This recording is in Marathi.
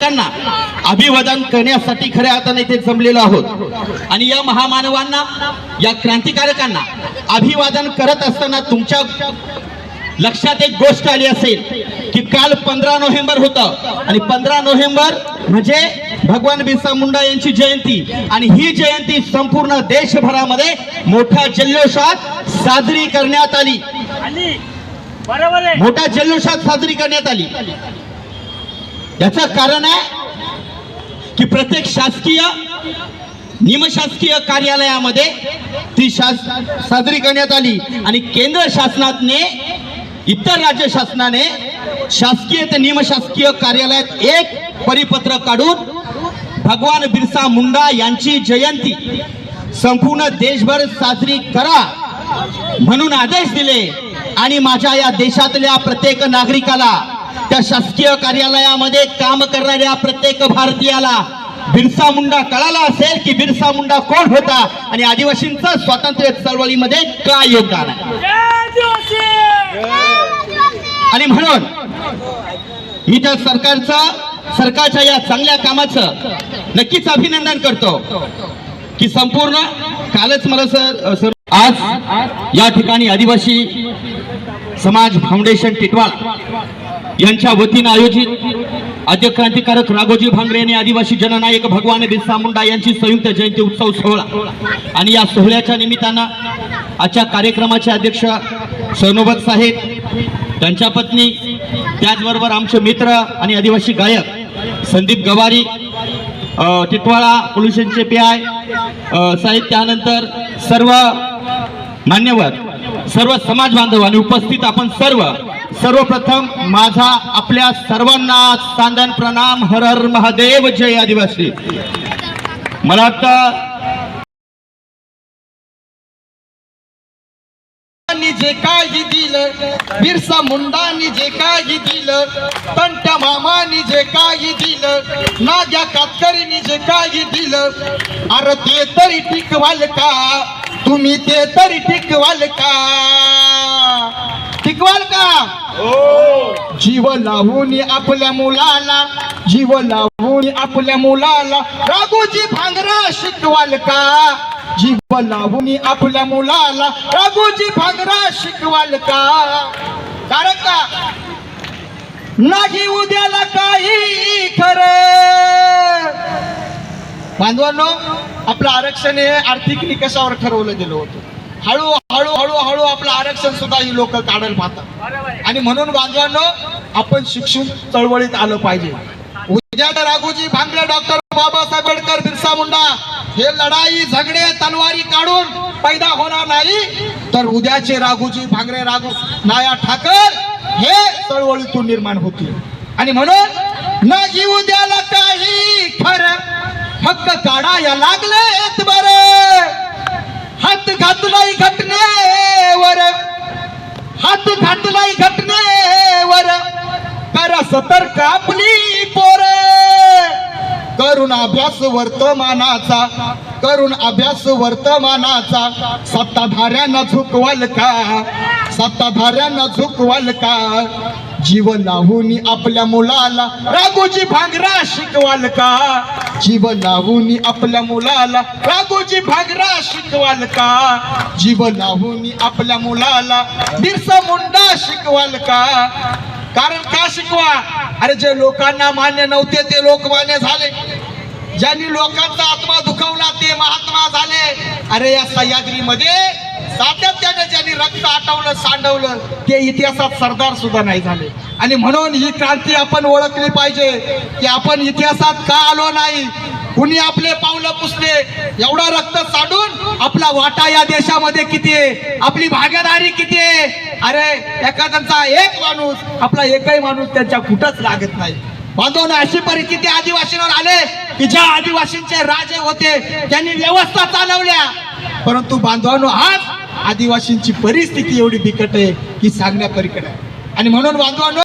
त्यांना अभिवादन करण्यासाठी खऱ्या अर्थाने इथे जमलेलो आहोत. आणि या महामानवांना या क्रांतिकारकांना अभिवादन करत असताना तुमच्या लक्षात एक गोष्ट आली असेल की काल पंधरा नोव्हेंबर होतं. आणि पंधरा नोव्हेंबर म्हणजे भगवान बिरसा मुंडा यांची जयंती. आणि ही जयंती संपूर्ण देशभरामध्ये मोठ्या जल्लोषात साजरी करण्यात आली. मोठ्या जल्लोषात साजरी करण्यात आली. याचं कारण आहे की प्रत्येक शासकीय निमशासकीय कार्यालयामध्ये ती शास साजरी करण्यात आली. आणि केंद्र शासनाने इतर राज्य शासनाने शासकीय ते निमशासकीय कार्यालयात एक परिपत्र काढून भगवान बिरसा मुंडा यांची जयंती संपूर्ण देशभर साजरी करा म्हणून आदेश दिले. आणि माझ्या या देशातल्या प्रत्येक नागरिकाला त्या शासकीय कार्यालयामध्ये काम करणाऱ्या प्रत्येक भारतीयाला बिरसा मुंडा कळाला असेल की बिरसा मुंडा कोण होता आणि आदिवासींचा स्वातंत्र्य चळवळीमध्ये काय योगदान आहे? आणि म्हणून मी त्या सरकारचा सरकारच्या या चांगल्या कामाचं नक्कीच अभिनंदन करतो की संपूर्ण कालच मला सर सर आज या ठिकाणी आदिवासी समाज फाउंडेशन टिटवाळा यांच्या वतीनं आयोजित आद्य क्रांतिकारक राघोजी भांगरे आणि आदिवासी जननायक भगवान बिरसा मुंडा यांची संयुक्त जयंती उत्सव सोहळा. आणि या सोहळ्याच्या निमित्तानं आजच्या कार्यक्रमाचे अध्यक्ष सोनोबत साहेब त्यांच्या पत्नी त्याचबरोबर आमचे मित्र आणि आदिवासी गायक संदीप गवारी टिटवाळा पोल्युशनचे पी आय साहेब त्यानंतर सर्व मान्यवर सर्व समाज बांधव आणि उपस्थित आपण सर्व सर्वप्रथम माझा आपल्या सर्वांना सांदन प्रणाम हर हर महादेव जय आदिवासी. मला वाटतं जे काही दिलं बिरसा मुंडांनी जे काही दिलं पंट्या मामानी जे काही दिलं नाग्या कातकरीनी जे काही दिलं अरे ते तरी टिकवाल का? तुम्ही ते तरी टिकवाल का? टिकवाल का? जीव लावून आपल्या मुलाला जीव लावून आपल्या मुलाला. राघोजी भांगरा शिकवाल का? जीव लावून आपल्या मुलाला राघोजी भांगरा शिकवाल का? कारण का? नाही उद्याला काही खरं. बांधवांनो आपलं आरक्षण हे आर्थिक निकषावर ठरवलं गेलं होतं? हळू हळू हळूहळू आपलं आरक्षण सुद्धा ही लोक काढायला पाहतात. आणि म्हणून बांधवांनो आपण शिक्षण चळवळीत आलं पाहिजे. उद्या राघोजी भांगरे डॉक्टर बाबासाहेब आंबेडकर बिरसा मुंडा हे लढाई झगडे तलवारी काढून पैदा होणार नाही. तर उद्याचे राघोजी भांगरे राघो नाया ठाकर हे चळवळीतून निर्माण होतील. आणि म्हणून न घेऊ द्याला काही खरं हक्क काढाया लागलेत बरं हात घातलाय घटनेवर हात घातलाय घटनेवर. करा सतर्क आपली पोरे. करून अभ्यास वर्तमानाचा करून अभ्यास वर्तमानाचा. सत्ताधाऱ्यांना झुकवाल का? सत्ताधाऱ्यांना झुकवाल का? जीव लावून आपल्या मुलाला राघोजी भांगरा शिकवाल का? जीव लावून आपल्या मुलाला राघोजी भागरा शिकवाल का? जीव लावून आपल्या मुलाला बिरसा मुंडा शिकवाल का? कारण का शिकवा? अरे जे लोकांना मान्य नव्हते ते लोक मान्य झाले. ज्यांनी लोकांचा आत्मा दुखवला ते महात्मा झाले. अरे या सह्याद्रीमध्ये सातत्याने ज्यांनी रक्त आटवलं सांडवलं ते इतिहासात सरदार सुद्धा नाही झाले. आणि म्हणून ही क्रांती आपण ओळखली पाहिजे की आपण इतिहासात का आलो नाही? कुणी आपले पावलं पुसले एवढा रक्त साडून आपला वाटा या देशामध्ये किती आहे? आपली भागीदारी किती आहे? अरे एखाद्यांचा एक माणूस आपला एकही माणूस त्यांच्या कुठंच लागत नाही. बांधवनं अशी परिस्थिती आदिवासींवर आले की ज्या आदिवासींचे राजे होते त्यांनी व्यवस्था चालवल्या. परंतु बांधवांनो आज आदिवासींची परिस्थिती एवढी बिकट आहे की सांगण्यापरीकडे आहे. आणि म्हणून बांधवांनो